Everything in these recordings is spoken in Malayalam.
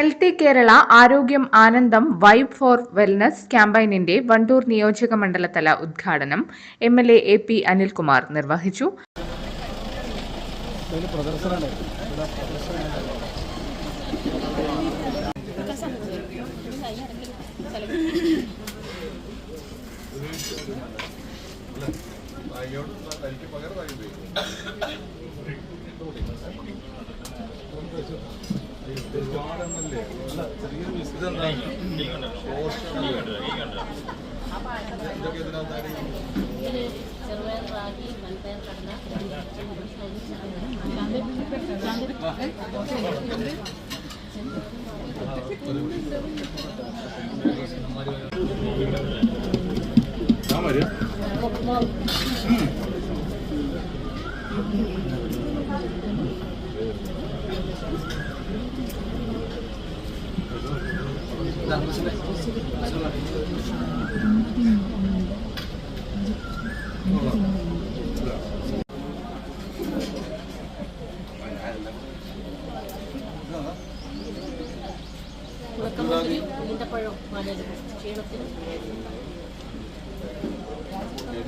Healthy Kerala ആരോഗ്യം ആനന്ദം വൈബ് ഫോർ വെൽനസ് ക്യാമ്പയിനിന്റെ വണ്ടൂർ നിയോജക മണ്ഡലതല ഉദ്ഘാടനം M L A A P Anilkumar നിർവഹിച്ചു ചെറുപയർ റാഗി മൺപയർ കടല ഉണക്കമുന്തിരി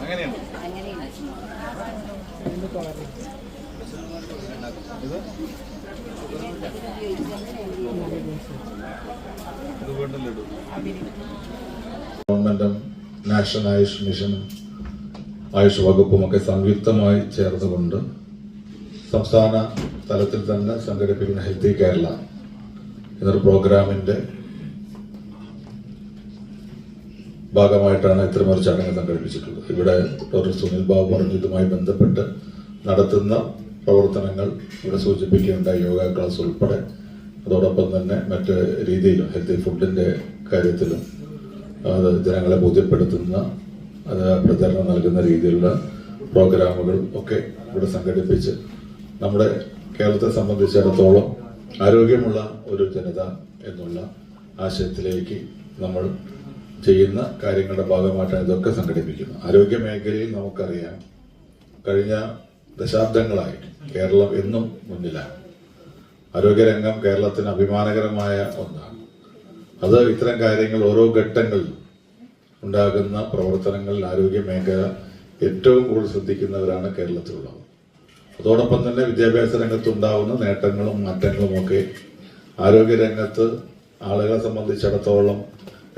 അങ്ങനെയാണ്. ഗവൺമെന്റും നാഷണൽ ആയുഷ് മിഷനും ആയുഷ് വകുപ്പുമൊക്കെ സംയുക്തമായി ചേർന്നുകൊണ്ട് സംസ്ഥാന തലത്തിൽ തന്നെ സംഘടിപ്പിക്കുന്ന ഹെൽത്തി കേരള എന്നൊരു പ്രോഗ്രാമിന്റെ ഭാഗമായിട്ടാണ് ഇത്തരമൊരു ചടങ്ങ് സംഘടിപ്പിച്ചിട്ടുള്ളത്. ഇവിടെ ഡോക്ടർ സുനിൽ ബാബു പറഞ്ഞു ഇതുമായി ബന്ധപ്പെട്ട് നടത്തുന്ന പ്രവർത്തനങ്ങൾ ഇവിടെ സൂചിപ്പിക്കേണ്ട യോഗ ക്ലാസ് ഉൾപ്പെടെ. അതോടൊപ്പം തന്നെ മറ്റ് രീതിയിലും ഹെൽത്തി ഫുഡിന്റെ കാര്യത്തിലും അത് ജനങ്ങളെ ബോധ്യപ്പെടുത്തുന്ന അത് പ്രചരണം നൽകുന്ന രീതിയിലുള്ള പ്രോഗ്രാമുകൾ ഒക്കെ ഇവിടെ സംഘടിപ്പിച്ച് നമ്മുടെ കേരളത്തെ സംബന്ധിച്ചിടത്തോളം ആരോഗ്യമുള്ള ഒരു ജനത എന്നുള്ള ആശയത്തിലേക്ക് നമ്മൾ ചെയ്യുന്ന കാര്യങ്ങളുടെ ഭാഗമായിട്ടാണ് ഇതൊക്കെ സംഘടിപ്പിക്കുന്നത്. ആരോഗ്യ മേഖലയിൽ നമുക്കറിയാം കഴിഞ്ഞ ദശാബ്ദങ്ങളായി കേരളം എന്നും മുന്നിലാണ്. ആരോഗ്യരംഗം കേരളത്തിന് അഭിമാനകരമായ ഒന്നാണ്. അത് ഇത്തരം കാര്യങ്ങൾ ഓരോ ഘട്ടങ്ങളിലും ഉണ്ടാകുന്ന പ്രവർത്തനങ്ങളിൽ ആരോഗ്യ മേഖല ഏറ്റവും കൂടുതൽ ശ്രദ്ധിക്കുന്നവരാണ് കേരളത്തിലുള്ളത്. അതോടൊപ്പം തന്നെ വിദ്യാഭ്യാസ രംഗത്ത് ഉണ്ടാകുന്ന നേട്ടങ്ങളും മാറ്റങ്ങളും ഒക്കെ ആരോഗ്യരംഗത്ത് ആളുകളെ സംബന്ധിച്ചിടത്തോളം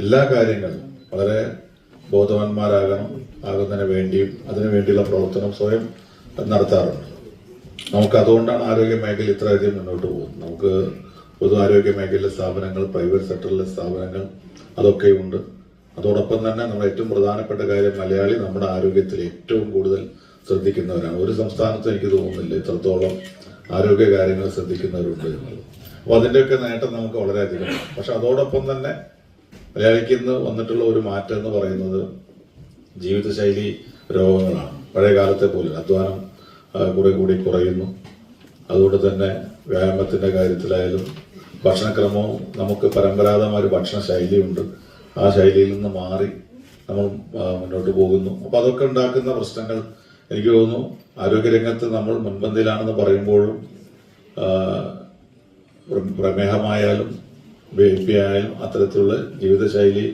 എല്ലാ കാര്യങ്ങളും വളരെ ബോധവാന്മാരാകണം ആകുന്നതിന് വേണ്ടിയും അതിനു വേണ്ടിയുള്ള പ്രവർത്തനം സ്വയം നടത്താറുണ്ട്. നമുക്ക് അതുകൊണ്ടാണ് ആരോഗ്യ മേഖല ഇത്രയധികം മുന്നോട്ട് പോകുന്നത്. നമുക്ക് പൊതു ആരോഗ്യ മേഖലയിലെ സ്ഥാപനങ്ങൾ പ്രൈവറ്റ് സെക്ടറിലെ സ്ഥാപനങ്ങൾ അതൊക്കെ ഉണ്ട് അതോടൊപ്പം തന്നെ നമ്മൾ ഏറ്റവും പ്രധാനപ്പെട്ട കാര്യം മലയാളി നമ്മുടെ ആരോഗ്യത്തിൽ ഏറ്റവും കൂടുതൽ ശ്രദ്ധിക്കുന്നവരാണ്. ഒരു സംസ്ഥാനത്തും എനിക്ക് തോന്നുന്നില്ല ഇത്രത്തോളം ആരോഗ്യ കാര്യങ്ങൾ ശ്രദ്ധിക്കുന്നവരുണ്ട് എന്നുള്ളത്. അപ്പോൾ അതിന്റെയൊക്കെ നേട്ടം നമുക്ക് വളരെയധികം പക്ഷെ അതോടൊപ്പം തന്നെ മലയാളിക്ക് ഇന്ന് വന്നിട്ടുള്ള ഒരു മാറ്റം എന്ന് പറയുന്നത് ജീവിതശൈലി രോഗങ്ങളാണ്. പഴയ കാലത്തെ പോലെ അധ്വാനം കുറെ കൂടി കുറയുന്നു. അതുകൊണ്ട് തന്നെ വ്യായാമത്തിന്റെ കാര്യത്തിലായാലും ഭക്ഷണക്രമവും നമുക്ക് പരമ്പരാഗതമായ ഒരു ഭക്ഷണ ശൈലിയുണ്ട്. ആ ശൈലിയിൽ നിന്ന് മാറി നമ്മൾ മുന്നോട്ട് പോകുന്നു. അപ്പോൾ അതൊക്കെ ഉണ്ടാക്കുന്ന പ്രശ്നങ്ങൾ എനിക്ക് തോന്നുന്നു ആരോഗ്യരംഗത്ത് നമ്മൾ മുൻപന്തിയിലാണെന്ന് പറയുമ്പോഴും പ്രമേഹമായാലും ബി അത്തരത്തിലുള്ള ജീവിതശൈലി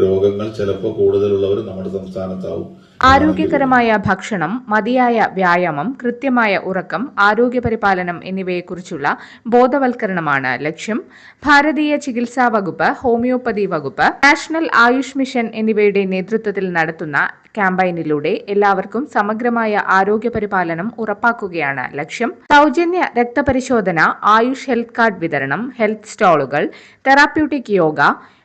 രോഗങ്ങൾ ചിലപ്പോൾ കൂടുതലുള്ളവർ നമ്മുടെ സംസ്ഥാനത്താവും. ആരോഗ്യകരമായ ഭക്ഷണം മതിയായ വ്യായാമം കൃത്യമായ ഉറക്കം ആരോഗ്യപരിപാലനം എന്നിവയെക്കുറിച്ചുള്ള ബോധവൽക്കരണമാണ് ലക്ഷ്യം. ഭാരതീയ ചികിത്സാ വകുപ്പ് ഹോമിയോപ്പതി വകുപ്പ് നാഷണൽ ആയുഷ് മിഷൻ എന്നിവയുടെ നേതൃത്വത്തിൽ നടത്തുന്ന ക്യാമ്പയിനിലൂടെ എല്ലാവർക്കും സമഗ്രമായ ആരോഗ്യ പരിപാലനം ഉറപ്പാക്കുകയാണ് ലക്ഷ്യം. സൗജന്യ രക്തപരിശോധന ആയുഷ് ഹെൽത്ത് കാർഡ് വിതരണം ഹെൽത്ത് സ്റ്റാളുകൾ തെറാപ്യൂട്ടിക് യോഗ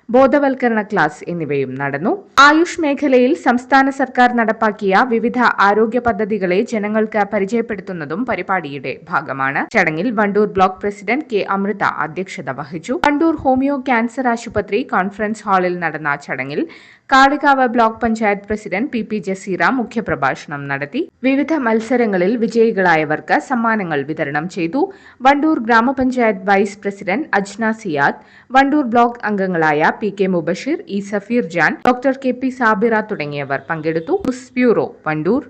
ബോധവൽക്കരണ ക്ലാസ് എന്നിവയും നടന്നു. ആയുഷ് മേഖലയിൽ സംസ്ഥാന സർക്കാർ നടപ്പാക്കിയ വിവിധ ആരോഗ്യ പദ്ധതികളെ ജനങ്ങൾക്ക് പരിചയപ്പെടുത്തുന്നതും പരിപാടിയുടെ ഭാഗമാണ്. ചടങ്ങിൽ Wandoor block president K. Amritha അധ്യക്ഷത വഹിച്ചു. വണ്ടൂർ ഹോമിയോ ക്യാൻസർ ആശുപത്രി കോൺഫറൻസ് ഹാളിൽ നടന്ന ചടങ്ങിൽ Kalikavu block panchayat president P P Jaseera മുഖ്യപ്രഭാഷണം നടത്തി. വിവിധ മത്സരങ്ങളിൽ വിജയികളായവർക്ക് സമ്മാനങ്ങൾ വിതരണം ചെയ്തു. Wandoor grama panchayat vice president Ajna Siyad Wandoor block അംഗങ്ങളായ P K Mubasheer E Safeer Jan doctor K P Sabira തുടങ്ങിയവർ പങ്കെടുത്തു. ബ്യൂറോ വണ്ടൂർ.